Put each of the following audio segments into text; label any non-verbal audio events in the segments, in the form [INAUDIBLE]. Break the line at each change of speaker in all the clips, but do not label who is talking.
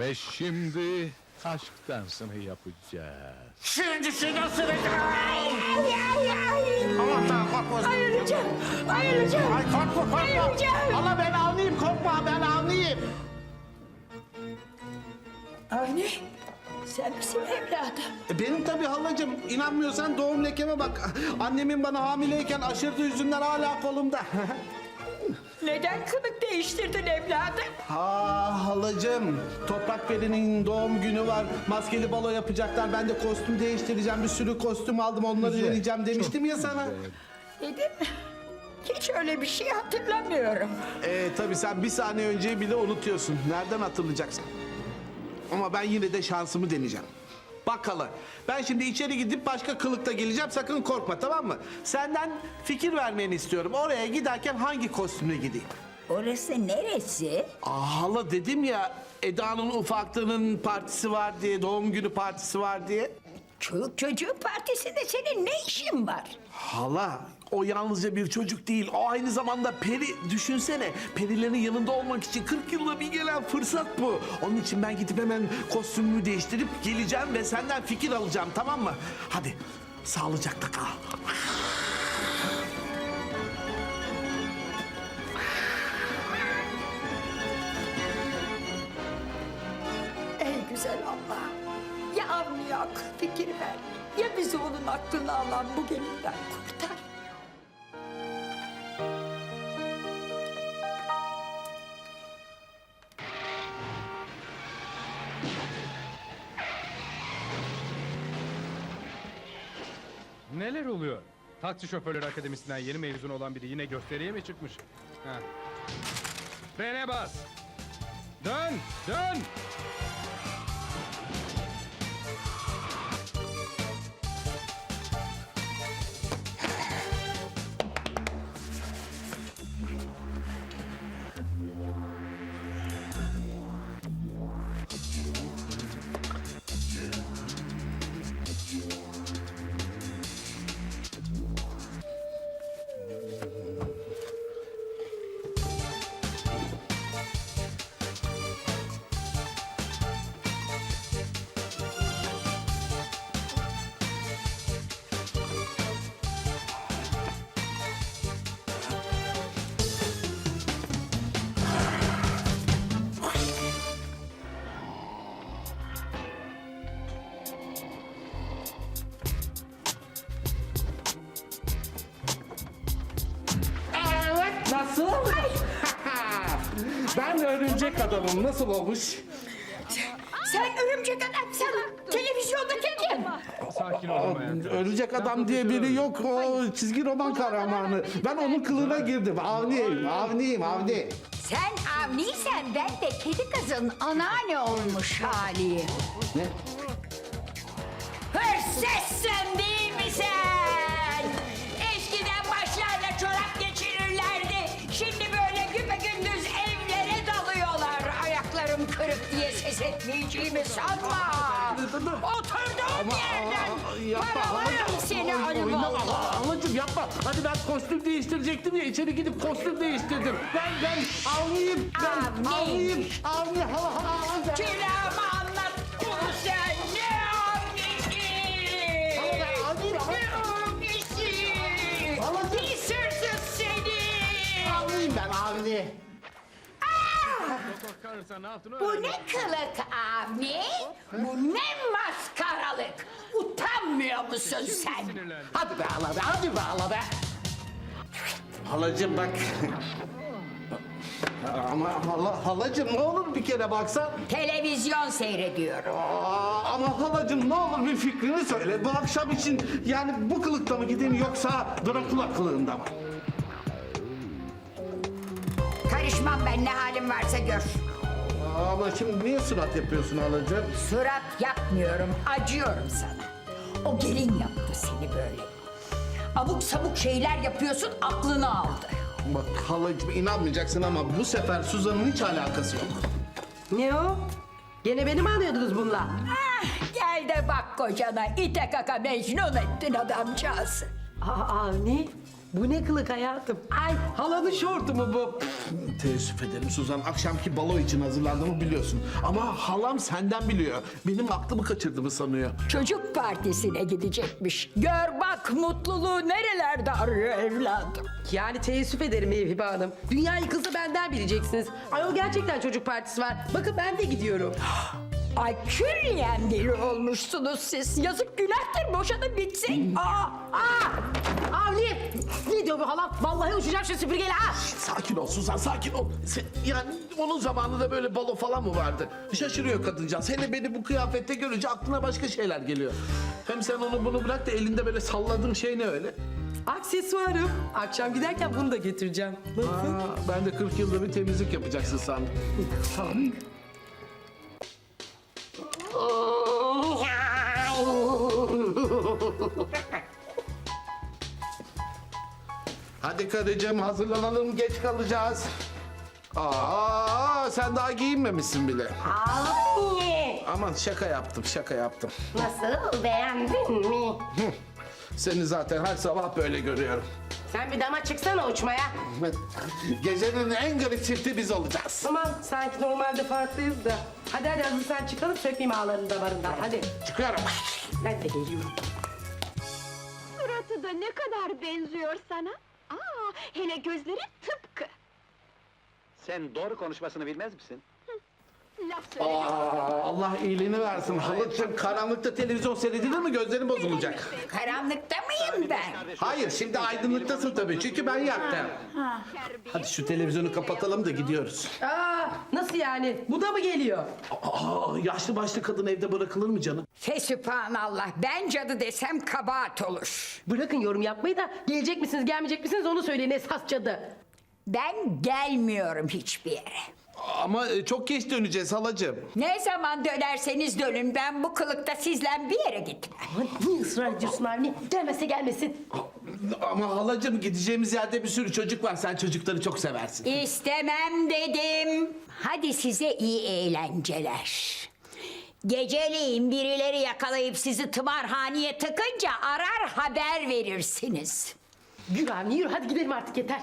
Ve şimdi aşk dansını yapacağız.
Şimdi seni ısıracağım. Aman tanrım korkma.
Ayrılacağım. Ayrılacağım.
Ay korkma korkma.
Ayrılacağım.
Allah ben avlayayım korkma ben avlayayım.
Avni sen misin evladım?
E, Benim tabii halacığım. İnanmıyorsan doğum lekeme bak. Annemin bana hamileyken aşırdı yüzünden hala kolumda. [LAUGHS]
Neden kılık değiştirdin evladım?
ha halacığım. Toprak Peri'nin doğum günü var. Maskeli balo yapacaklar. Ben de kostüm değiştireceğim. Bir sürü kostüm aldım. Onları
Güzel,
deneyeceğim demiştim ya sana.
Dedim. Hiç öyle bir şey hatırlamıyorum.
Ee, tabii sen bir saniye önceyi bile unutuyorsun. Nereden hatırlayacaksın? Ama ben yine de şansımı deneyeceğim. Bak hala, ben şimdi içeri gidip başka kılıkta geleceğim. Sakın korkma tamam mı? Senden fikir vermeni istiyorum. Oraya giderken hangi kostümle gideyim?
Orası neresi?
Aa, hala dedim ya Eda'nın ufaklığının partisi var diye, doğum günü partisi var diye.
Çocuk çocuğun partisinde senin ne işin var?
Hala o yalnızca bir çocuk değil. O aynı zamanda peri. Düşünsene. Perilerin yanında olmak için 40 yılda bir gelen fırsat bu. Onun için ben gidip hemen kostümümü değiştirip geleceğim ve senden fikir alacağım tamam mı? Hadi sağlıcakla kal.
Ya fikir ver. Ya bizi onun aklını alan bu gelinden kurtar.
Neler oluyor? Taksi şoförleri akademisinden yeni mezun olan biri yine gösteriye mi çıkmış? Ha. Frene bas. Dön, dön.
Örümcek adamım nasıl olmuş?
Sen örümcek adam sen televizyondaki kim?
Sakin olun hayatım.
Örümcek adam diye biri yok. O çizgi roman kahramanı. Ben onun kılığına girdim. Avniyim, avniyim, avni.
Sen Avni'ysen ben de kedi kızın anneanne olmuş haliyim.
Ne?
Hırsızsın değil Kırık diye ses etmeyeceğimi sanma. Oturduğum yerden paralarım seni Anadolu.
Halacığım yapma. Hadi ben kostüm değiştirecektim ya. içeri gidip kostüm değiştirdim. Ben ben avniyim. Ben
Avni.
avniyim. Avni.
Karınsa ne yaptın?
Bu ne kılık Avni? Bu ne maskaralık? Utanmıyor musun sen?
Sinirlendim.
Hadi be hala be. Hadi be hala be. Halacığım bak. Ama hala, halacığım ne olur bir kere baksan.
Televizyon seyrediyorum.
Aa, ama halacığım ne olur bir fikrini söyle. Bu akşam için yani bu kılıkta mı gideyim yoksa Drakula kılığında mı?
Karışmam ben ne halim varsa gör.
Ama şimdi niye surat yapıyorsun halacığım?
Surat yapmıyorum, acıyorum sana. O gelin yaptı seni böyle. Abuk sabuk şeyler yapıyorsun, aklını aldı.
Bak halacığım inanmayacaksın ama bu sefer Suzan'ın hiç alakası yok.
Ne o? Gene beni mi anıyordunuz bununla?
Ah, gel de bak kocana, ite kaka mecnun ettin adamcağızı.
Aa Avni. Bu ne kılık hayatım? Ay halanın şortu mu bu?
Teessüf ederim Suzan. Akşamki balo için hazırlandığımı biliyorsun. Ama halam senden biliyor. Benim aklımı kaçırdığımı sanıyor.
Çocuk partisine gidecekmiş. Gör bak mutluluğu nerelerde arıyor evladım.
Yani teessüf ederim Mevhibe Hanım. Dünya yıkılsa benden bileceksiniz. Ayol gerçekten çocuk partisi var. Bakın ben de gidiyorum. [GASPS]
Ay külliyen deli olmuşsunuz siz. Yazık günahtır boşanın bitsin. Aa,
Aa! Avni! Ne diyor bu halam? Vallahi uçacağım şu süpürgeyle ha!
Sakin ol Suzan sakin ol. Sen- yani onun zamanında böyle balo falan mı vardı? Şaşırıyor kadıncağız. Hele beni bu kıyafette görünce aklına başka şeyler geliyor. Hem sen onu bunu bırak da elinde böyle salladığın şey ne öyle?
Aksesuarım. Akşam giderken bunu da getireceğim. Nasıl?
Aa, ben de 40 yılda bir temizlik yapacaksın sandım. Hadi karıcığım hazırlanalım geç kalacağız. Aa sen daha giyinmemişsin bile.
Avni,
Aman şaka yaptım şaka yaptım.
nasıl beğendin mi?
Seni zaten her sabah böyle görüyorum.
Sen bir dama çıksana uçmaya.
Gecenin en garip çifti biz olacağız.
Tamam sanki normalde farklıyız da. Hadi hadi hazırsan çıkalım sökmeyeyim ağların damarından. Hadi.
Çıkıyorum.
Ben de geliyorum.
Suratı da ne kadar benziyor sana. Aa, hele gözleri tıpkı.
Sen doğru konuşmasını bilmez misin?
Laf söyle.
Aa, Allah iyiliğini versin. Halıcığım karanlıkta televizyon seyredilir mi gözlerin bozulacak.
karanlıkta mıyım ben?
Hayır şimdi aydınlıktasın tabii çünkü ben yaktım. Hadi şu televizyonu kapatalım da gidiyoruz.
Aa, nasıl yani? Bu da mı geliyor?
Aa, yaşlı başlı kadın evde bırakılır mı canım?
Fesübhanallah ben cadı desem kabahat olur.
Bırakın yorum yapmayı da gelecek misiniz gelmeyecek misiniz onu söyleyin esas cadı.
Ben gelmiyorum hiçbir yere.
Ama e, çok geç döneceğiz halacığım.
Ne zaman dönerseniz dönün ben bu kılıkta sizle bir yere gitmem.
Aman niye ısrar ediyorsun Avni? Gelmezse gelmesin.
Ama halacığım gideceğimiz yerde bir sürü çocuk var. Sen çocukları çok seversin.
İstemem dedim. Hadi size iyi eğlenceler. Geceleyin birileri yakalayıp sizi tımarhaneye tıkınca arar haber verirsiniz.
Yürü Avni yürü hadi gidelim artık yeter.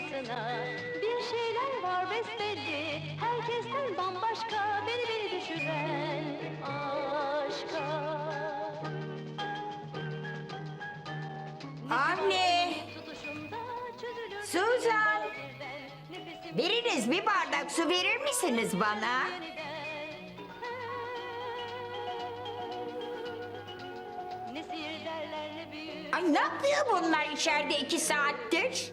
Beni arkasına. Bir şeyler var besbelli, herkesten bambaşka. Beni beni düşüren aşka.
Anne. Suzan. biriniz bir bardak su verir misiniz bana? Ay ne yapıyor bunlar içeride iki saattir?